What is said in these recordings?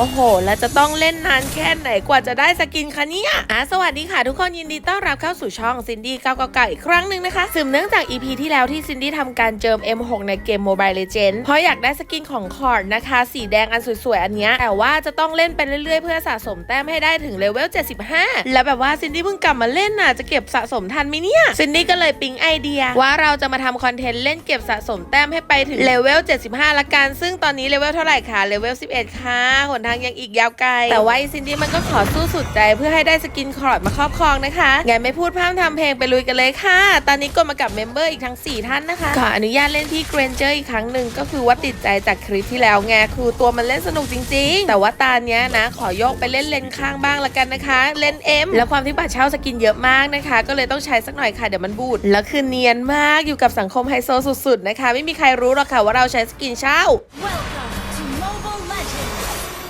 โอ้โห แล้วจะต้องเล่นนานแค่ไหนกว่าจะได้สกินคะเนี่ยอะสวัสดีค่ะทุกคนยินดีต้อนรับเข้าสู่ช่องซินดี้เก้าวกาอีกครั้งหนึ่งนะคะสืบเนื่องจาก EP ที่แล้วที่ซินดี้ทำการเจิม M6 ในเกม Mobile Legends เพราะอยากได้สกินของคอร์ดนะคะ สีแดงอันสวยๆ อันเนี้ยแต่ว่าจะต้องเล่นไปเรื่อยๆ เพื่อสะสมแต้มให้ได้ถึงเลเวล 75 แล้วแบบว่าซินดี้เพิ่งกลับมาเล่นน่ะจะเก็บสะสมทันไหมเนี่ยซินดี้ก็เลยปิ๊งไอเดีย ว่าเราจะมาทำคอนเทนต์เล่นเก็บสะสมแต้มให้ไปถึงเลเวล 75 ละกันซึ่งตอนนี้เลเวลเท่าไหร่คะเลเวล 11 ค่ะหนทางยังอีกยาวไกล แต่ว่าซินดี้มันก็ขอสู้สุดใจเพื่อให้ได้สกินคอร์ดมาครอบครองนะคะงั้นไม่พูดพร่ำทำเพลงไปลุยกันเลยค่ะ ตอนนี้ก็มากับเมมเบอร์อีกทั้ง 4 ท่านนะคะ ขออนุญาตเล่นพี่เกรนเจอร์อีกครั้งหนึ่งก็คือว่าติดใจจากคลิปที่แล้วไงคือตัวมันเล่นสนุกจริง ๆ แต่ว่าตาเนี้ยนะ ขอโยกไปเล่นเลนข้างบ้างละกันนะคะ เลนเอ็มแล้วความที่บัตรเช่าสกินเยอะมากนะคะ ก็เลยต้องใช้สักหน่อยค่ะเดี๋ยวมันบูดแล้วคือเนียนมากอยู่กับสังคมไฮโซสุดๆนะคะ ไม่มีใครรู้หรอกค่ะว่าเราใช้สกินเช่า Welcome!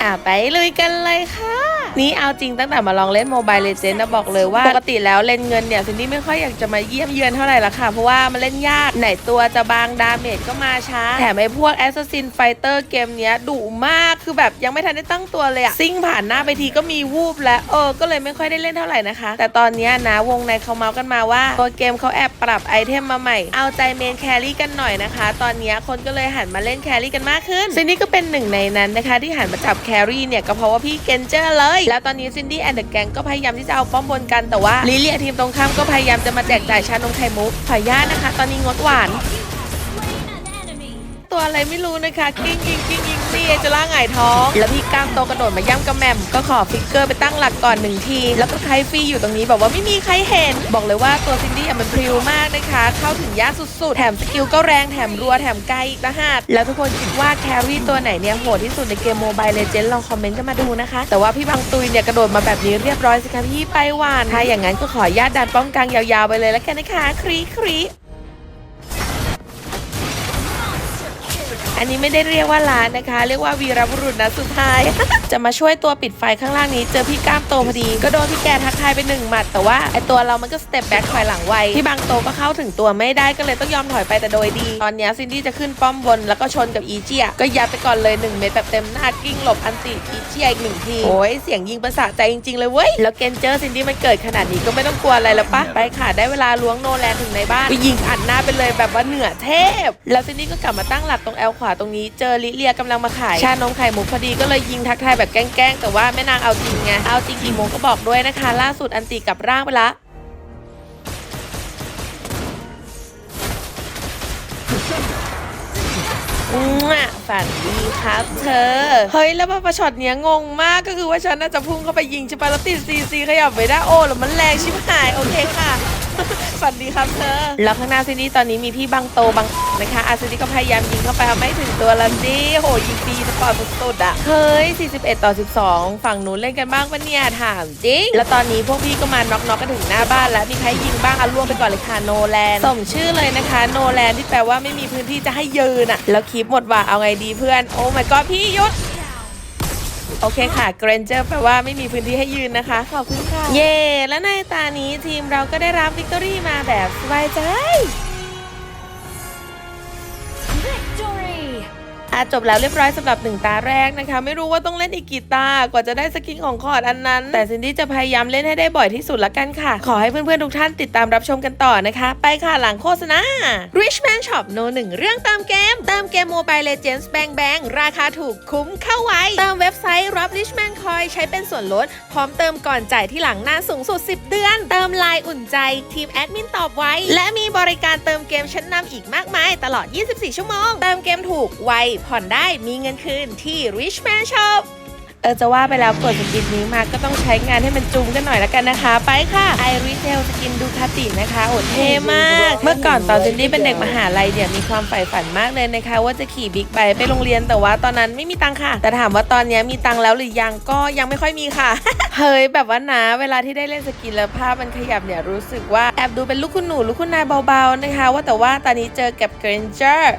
อะไปลุยกันเลยค่ะ นี่เอาจริงตั้งแต่มาลองเล่นโมบายเลเจนด์นะบอกเลยว่าปกติแล้วเล่นเงินเนี่ยซินดี้ไม่ค่อยอยากจะมาเยี่ยมเยือนเท่าไหร่ละค่ะ เพราะว่ามันเล่นยากไหนตัวจะบางดาเมจก็มาช้า แถมไอ้พวก Assassin Fighter เกมเนี้ยดุมากคือแบบยังไม่ทันได้ตั้งตัวเลยอะซิ่งผ่านหน้าไปทีก็มีวูบแล้วเออก็เลยไม่ค่อยได้เล่นเท่าไหร่นะคะ แต่ตอนนี้นะวงในเขาเมาส์กันมาว่า ตัวเกมเขาแอบปรับไอเทมมาใหม่ เอาใจเมนแครี่กันหน่อยนะคะ ตอนนี้คนก็เลยหันมาเล่นแครี่กันมากขึ้นซินดี้ก็เป็นหนึ่งในนั้นนะคะ ที่หันมาจับแครี่เนี่ยก็เพราะว่าพี่เกนเจอร์เลยแล้วตอนนี้ซินดี้แอนเดอะแกงก็พยายามที่จะเอาป้อมบนกันแต่ว่าลิเลียทีมตรงข้ามก็พยายามจะมาแจกจ่ายชานมไข่มุกขออนุญาตนะคะ ตอนนี้งดหวาน ตัวอะไรไม่รู้นะคะกิ้งยิงกิ้งยิงนี่จะล่าหงายท้อง แล้วพี่ก้ามโตกระโดดมาย่ำกระแมมก็ขอฟิกเกอร์ไปตั้งหลักก่อนหนึ่งที แล้วก็ไครฟรีอยู่ตรงนี้แบบว่าไม่มีใครเห็น บอกเลยว่าตัวซินดี้อะมันพริ้วมากนะคะ เข้าถึงยากสุดๆ แถมสกิลก็แรงแถมรัวแถมไกลอีกนะฮะแล้วทุกคนคิดว่าแครี่ตัวไหนเนี่ยโหดที่สุดในเกมโมบายเลเจนด์ลองคอมเมนต์กันมาดูนะคะ แต่ว่าพี่บางตุยเนี่ยกระโดดมาแบบนี้เรียบร้อยสิคะพี่ไปหวานถ้าอย่างนั้นก็ขอญาตดันป้องกันยาวๆไปเลยแล้วกันนะคะครีครี อันนี้ไม่ได้เรียกว่าร้านนะคะ เรียกว่าวีรบุรุษนะสุดท้าย จะมาช่วยตัวปิดไฟข้างล่างนี้ เจอพี่ก้ามโตพอดี ก็โดนพี่แกทักทายไปหนึ่งหมัด แต่ว่าไอตัวเรามันก็สเต็ปแบ็คถอยหลังไวพี่บางโตก็เข้าถึงตัวไม่ได้ก็เลยต้องยอมถอยไปแต่โดยดี ตอนนี้ซินดี้จะขึ้นป้อมบนแล้วก็ชนกับอีเจีย ก็ยัดไปก่อนเลยหนึ่งเม็ดแบบเต็มหน้ากิ้งหลบอันติอีเจียอีกหนึ่งทีโอ้ยเสียงยิงประสาทใจจริงๆเลยเว้ยแล้วเกนเจอร์ซินดี้มันเกิดขนาดนี้ก็ไม่ต้องกลัวอะไรแล้วปะไปค่ะได้เวลาล้วงโนแลนถึงในบ้านไปยิงอัดหน้าไปเลยแบบว่าเหนือเทพ แล้วซินดี้ก็กลับมาตั้งหลักตรงแอลขวาตรงนี้เจอลิเลียกำลังมาขายชานมไข่มุกพอดีก็เลยยิงทักทายแบบแกล้งๆแต่ว่าแม่นางเอาจริงไงเอาจริงกี่โมงก็บอกด้วยนะคะ ล่าสุดอันติกลับร่างไปละมั่วฝันดีครับเธอ เฮ้ย แล้วมาประช็อตเนี้ยงงมากก็คือว่าฉันน่าจะพุ่งเข้าไปยิงใช่ปะแล้วติดซีซีขยับไม่ได้โอ้แล้วมันแรงชิบหาย โอเคค่ะ ฝันดีครับเธอ แล้วข้างหน้าซินดี้ตอนนี้มีพี่บังโตบังนะคะ อาซินดี้ก็พยายามยิงเข้าไปเอาไม่ถึงตัวแล้วดิโหยิงฟรีสปอร์ตสุดๆอะ เฮ้ย 41 ต่อ 12 ฝั่งนู้นเล่นกันบ้างปะเนี่ย ถามจริง แล้วตอนนี้พวกพี่ก็มาน็อกๆกันถึงหน้าบ้านแล้ว มีใครยิงบ้างอะล่วงไปก่อนเลยค่ะโนแลนสมชื่อเลยนะคะโนแลนที่แปลว่าไม่มีพื้นที่จะให้ยืนอะ แล้วคลิปหมดว่าเอาไงดีเพื่อน โอ้ my god พี่หยุด โอเคค่ะเกรนเจอร์แปลว่าไม่มีพื้นที่ให้ยืนนะคะ ขอบคุณค่ะ เย่และในตานี้ทีมเราก็ได้รับวิกตอรี่มาแบบสบายใจ อะจบแล้วเรียบร้อยสำหรับหนึ่งตาแรกนะคะ ไม่รู้ว่าต้องเล่นอีกกี่ตากว่าจะได้สกินของคอร์ดอันนั้น แต่ซินดี้จะพยายามเล่นให้ได้บ่อยที่สุดละกันค่ะ ขอให้เพื่อนๆทุกท่านติดตามรับชมกันต่อนะคะ ไปค่ะหลังโฆษณา Richman Shop โนหนึ่งเรื่องเติมเกม เติมเกม Mobile Legends Bang Bang ราคาถูกคุ้มเข้าไว้เติมเว็บไซต์รับ Richman Coin ใช้เป็นส่วนลด พร้อมเติมก่อนจ่ายที่หลังหน้าสูงสุด 10 เดือน เติมไลน์อุ่นใจทีมแอดมินตอบไว้ และมีบริการเติมเกมชั้นนำอีกมากมาย ตลอด 24 ชั่วโมง เติมเกมถูกไวผ่อนได้มีเงินคืนที่ Richman Shop เออจะว่าไปแล้วกดสกินนี้มาก็ต้องใช้งานให้มันจุงกันหน่อยแล้วกันนะคะ ไปค่ะไอริเทลสกินดูคาตินะคะโอดเท่มาก เมื่อก่อนตอนซินดี้เป็นเด็กมหาลัยเนี่ยมีความใฝ่ฝันมากเลยนะคะ ว่าจะขี่บิ๊กไบค์ไปโรงเรียนแต่ว่าตอนนั้นไม่มีตังค์ค่ะ แต่ถามว่าตอนนี้มีตังค์แล้วหรือยังก็ยังไม่ค่อยมีค่ะ เฮ้ยแบบว่านะเวลาที่ได้เล่นสกินแล้วภาพมันขยับเนี่ยรู้สึกว่าแอบดูเป็นลูกคุณหนูลูกคุณนายเบาๆนะคะ ว่าแต่ว่าตอนนี้เจอกับเกรนเจอร์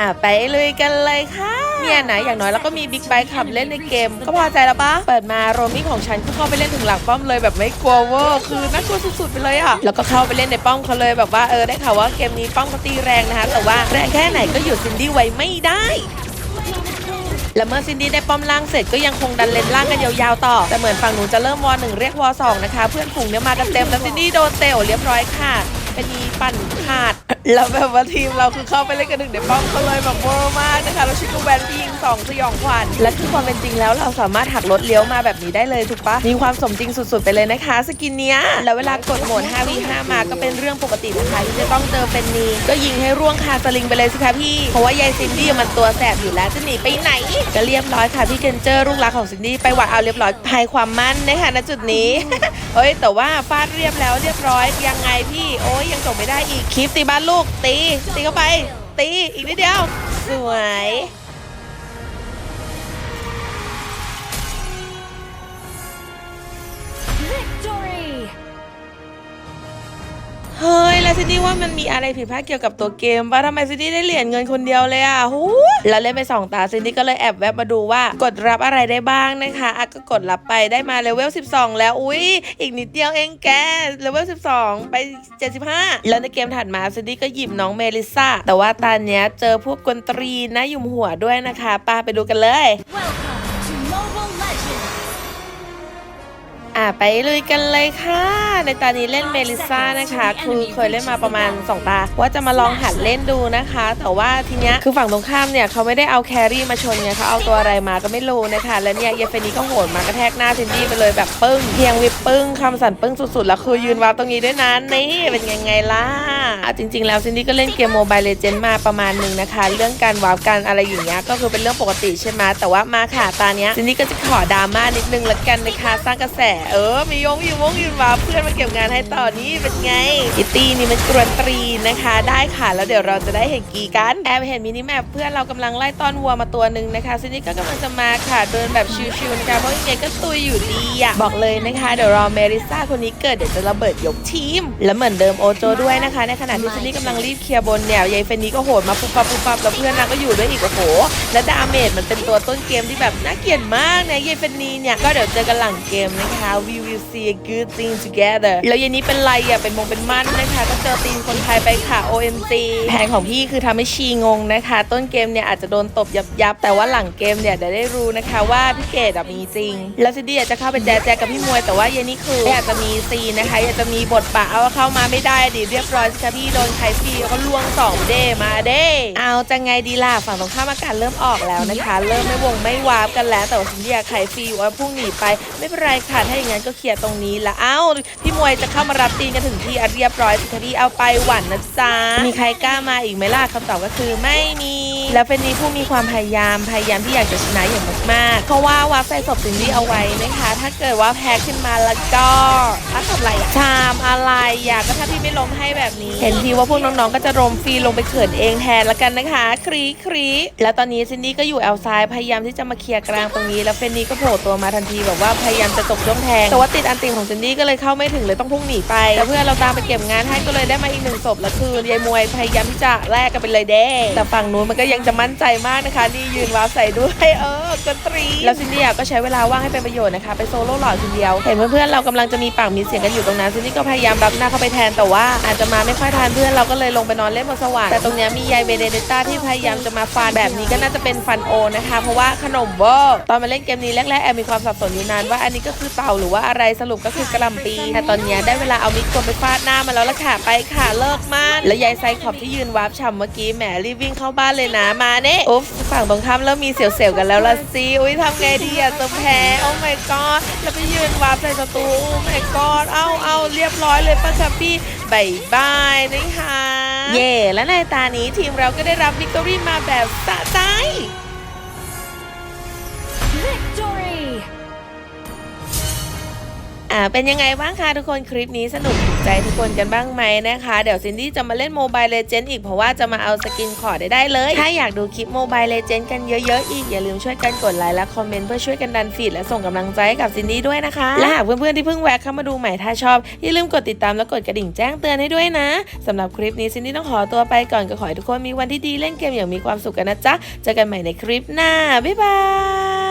อะไปลุยกันเลยค่ะ เนี่ยนะอย่างน้อยเราก็มีบิ๊กไบค์ขับเล่นในเกม ก็พอใจแล้วปะเปิดมาโรมิ่งของฉันก็เข้าไปเล่นถึงหลังป้อมเลยแบบไม่กลัวเวอร์คือน่ากลัวสุดๆไปเลยอะแล้วก็เข้าไปเล่นในป้อมเขาเลยแบบว่าเออได้ข่าวว่าเกมนี้ป้อมเขาตีแรงนะคะ แต่ว่าแรงแค่ไหนก็หยุดซินดี้ไว้ไม่ได้และเมื่อซินดี้ได้ป้อมล่างเสร็จก็ยังคงดันเลนล่างกันยาวๆต่อ แต่เหมือนฝั่งหนูจะเริ่มวอหนึ่งเรียกวอสองนะคะ เพื่อนฝูงเนี่ยมากันเต็มแล้วซินดี้โดนเตะเรียบร้อยค่ะเป็นมีปั่นขาดแล้วแบบว่าทีมเราคือเข้าไปเล่นกันหนึ่งในป้อมเขาเลยแบบเวอร์มากนะคะเราชิคกูแวนพี่ยิงสองสยองขวัญและคือความเป็นจริงแล้วเราสามารถหักรถเลี้ยวมาแบบนี้ได้เลยถูกปะมีความสมจริงสุดๆไปเลยนะคะ สกินเนี้ยแล้วเวลากดโหมด 5v5 มาก็เป็นเรื่องปกตินะคะที่จะต้องเจอเป็นนีก็ยิงให้ร่วงคาสลิงไปเลยสิคะพี่เพราะว่ายายซินดี้มันตัวแสบอยู่แล้วจะหนีไปไหนก็เรียบร้อยค่ะพี่เกนเจอร์ลูกรักของซินดี้ไปหวัดเอาเรียบร้อยภายความมั่นนะคะณจุดนี้เฮ้ยแต่ว่าฟาดเรียบแล้วเรียบร้อยยังไงพี่โอ้ยยังจบไม่ได้อีกคลิปตีบ้านลูกตีตีเข้าไป ตีอีกนิดเดียว สวย เฮ้ย แล้วซินดี้ว่ามันมีอะไรผิดพลาดเกี่ยวกับตัวเกมป่ะทำไมซินดี้ได้เหรียญเงินคนเดียวเลยอะหูแล้วเล่นไปสองตาซินดี้ก็เลยแอบแวบมาดูว่ากดรับอะไรได้บ้างนะคะอะก็กดรับไปได้มาเลเวล 12 แล้ว อุ้ยอีกนิดเดียวเองแกเลเวล 12 ไป 75 แล้วในเกมถัดมาซินดี้ก็หยิบน้องเมลิซ่า แต่ว่าตอนเนี้ยเจอพวกกวนตรีนะยุมหัวด้วยนะคะป้าไปดูกันเลย Welcome อะไปลุยกันเลยค่ะ ในตอนนี้เล่นเมลิซ่านะคะ คือเคยเล่นมาประมาณ 2 ตา ว่าจะมาลองหัดเล่นดูนะคะ แต่ว่าทีเนี้ยคือฝั่งตรงข้ามเนี่ยเขาไม่ได้เอาแครี่มาชนไงเขาเอาตัวอะไรมาก็ไม่รู้นะคะ แล้วเนี่ยเยเฟนี่ก็โหนมากระแทกหน้าซินดี้ไปเลยแบบปึ้งเพียงวิปปึ้งคำสั่นปึ้งสุดๆ แล้วคือยืนวาร์ปตรงนี้ด้วยนะนี่เป็นยังไงล่ะอะจริง ๆ แล้วซินดี้ก็เล่นเกมโมบายเลเจนด์มาประมาณหนึ่งนะคะ เรื่องการวาร์ปการอะไรอย่างเงี้ยก็คือเป็นเรื่องปกติใช่ไหมแต่ว่ามาค่ะตาเนี้ยซินดี้ก็จะขอดราม่านิดนึงละกันนะคะสร้างกระแสเออ มียงอยู่วงยืนวาร์ปเพื่อนมาเก็บงานให้ต่อนี่เป็นไงกิตตี้นี่มันกรวนตรีนะคะ ได้ค่ะ แล้วเดี๋ยวเราจะได้เห็นกีกันแอบเห็นมินิแมปเพื่อนเรากำลังไล่ต้อนวัวมาตัวหนึ่งนะคะซินดี้ก็กำลังจะมาค่ะ เดินแบบชิวๆนะคะเพราะยังไงก็ตุยอยู่ดีอะบอกเลยนะคะ เดี๋ยวรอเมริซ่าคนนี้เกิดเดี๋ยวจะระเบิดยกทีม และเหมือนเดิมโอโจด้วยนะคะ ในขณะที่ซินดี้กำลังรีบเคลียร์บนเนี่ยยายเฟนนี้ก็โหดมาปุ๊บปั๊บปุ๊บปั๊บแล้วเพื่อนนางก็อยู่ด้วยอีกโอ้โหและดาเมจมันเป็นตัวต้นเกมที่แบบน่าเกลียดมากนะยายเฟนนีเนี่ยก็เดี๋ยวเจอกันหลังเกมนะคะ we will see a good thing together แล้วยายนี้เป็นไรอะเป็นมงเป็นมั่นนะคะ ก็เจอตีนคนไทยไปค่ะ OMG แผนของพี่คือทำให้ชีงงนะคะ ต้นเกมเนี่ยอาจจะโดนตบยับยับแต่ว่าหลังเกมเนี่ยเดี๋ยวได้รู้นะคะว่าพี่เกดมีจริง แล้วซิดี้อยากจะเข้าไปแจ๊แจกับพี่มวย แต่ว่าเย็นนี่คืออยากจะมีซีนะคะ อยากจะมีบทบาทเอาเข้ามาไม่ได้ดิเรียบร้อยสิคะพี่โดนใครพี่ก็ล่วงสองเดมาเด้เอาจะไงดีล่ะฝั่งตรงข้ามอากาศเริ่มออกแล้วนะคะ เริ่มไม่วงไม่วาร์ปกันแล้วแต่ว่าซิดี้อยากไขฟรีว่าพุ่งหนีไปไม่เป็นไรค่ะถ้าอย่างนั้นก็เคลียร์ตรงนี้ละเอ้าพี่มวยจะเข้ามารับตีนกันถึงที่เรียบร้อยสิคดีเอาไปหวั่นนะจ๊ะมีใครกล้ามาอีกไหมล่ะคำตอบก็คือไม่มี แล้วเป็นนี้ผู้มีความพยายามพยายามที่อยากจะชนะอย่างมากๆ เพราะว่าวาร์ปใส่ศพซินดี้เอาไว้นะคะ ถ้าเกิดว่าแพ้ขึ้นมาแล้วก็ถ้าทำอะไรอะชามอะไรอยากก็ถ้าพี่ไม่ล้มให้แบบนี้ เห็นทีว่าพวกน้องๆก็จะรมฟรีลงไปเขินเองแทนละกันนะคะครีครีแล้วตอนนี้ซินดี้ก็อยู่แอลซ้ายพยายามที่จะมาเคลียร์กลางตรงนี้แล้วเฟนนี่ก็โผล่ตัวมาทันทีแบบว่าพยายามจะตกช่องแทงแต่ว่าติดอันติของซินดี้ก็เลยเข้าไม่ถึงเลยต้องพุ่งหนีไปแต่เพื่อนเราตามไปเก็บงานให้ก็เลยได้มาอีกหนึ่งศพแล้วคือยายมวยพยายามที่จะแลกกันไปเลยเด้แต่ฝั่งนู้นมันก็ยังจะมั่นใจมากนะคะนี่ยืนว้าวใส่ด้วยเออกนตรี แล้วซินดี้ก็ใช้เวลาว่างให้เป็นประโยชน์นะคะไปโซโล่หล่อทีเดียวเห็นเพื่อนๆเรากำลังจะมีปากมีเสียงกันอยู่ตรงนั้นซินดี้ก็พยายามรับหน้าเข้าไปแทนแต่ว่าอาจจะมาไม่ค่อยทันเพื่อนเราก็เลยลงไปนอนเล่นบนสวรรค์แต่ตรงนี้มียายเบเดเดต้าที่พยายามจะมาฟาดแบบนี้ก็น่าจะเป็นฟันโอนะคะ เพราะว่าขนมเวอร์ตอนมาเล่นเกมนี้แรกๆแอบมีความสับสนอยู่นานว่าอันนี้ก็คือเต่าหรือว่าอะไรสรุปก็คือกระลำปี แต่ตอนนี้ได้เวลาเอามิดกลไปฟาดหน้ามาแล้วละค่ะไปค่ะเลิกมากแล้วยายไซขอบที่ยืนวาร์ปฉ่ำเมื่อกี้แหมรีบวิ่งเข้าบ้านเลยนะมาเน่อุ๊บฝั่งตรงข้ามเริ่มมีเสียวๆกันแล้วละสิอุ้ยทำไงดีอะจะแพ้โอ้ my god แล้วไปยืนวาร์ปใส่ศัตรูโอ้ my god เอาเอาเรียบร้อยเลยป้าคับพี่บายบายนะคะเย่และในตานี้ทีมเราก็ได้รับวิกตอรี่มาแบบสะใจ อ่าเป็นยังไงบ้างคะทุกคนคลิปนี้สนุกถูกใจทุกคนกันบ้างไหมนะคะ เดี๋ยวซินดี้จะมาเล่นโมบายเลเจนด์อีกเพราะว่าจะมาเอาสกินขอได้ได้เลย ถ้าอยากดูคลิปโมบายเลเจนด์กันเยอะๆอีก อย่าลืมช่วยกันกดไลค์และคอมเมนต์เพื่อช่วยกันดันฟีดและส่งกำลังใจให้กับซินดี้ด้วยนะคะ และหากเพื่อนๆที่เพิ่งแวะเข้ามาดูใหม่ถ้าชอบอย่าลืมกดติดตามและกดกระดิ่งแจ้งเตือนให้ด้วยนะสำหรับคลิปนี้ซินดี้ต้องขอตัวไปก่อนก็ขอให้ทุกคนมีวันที่ดีเล่นเกมอย่างมีความสุขกันนะจ๊ะเจอกันใหม่ในคลิปหน้าบ๊ายบาย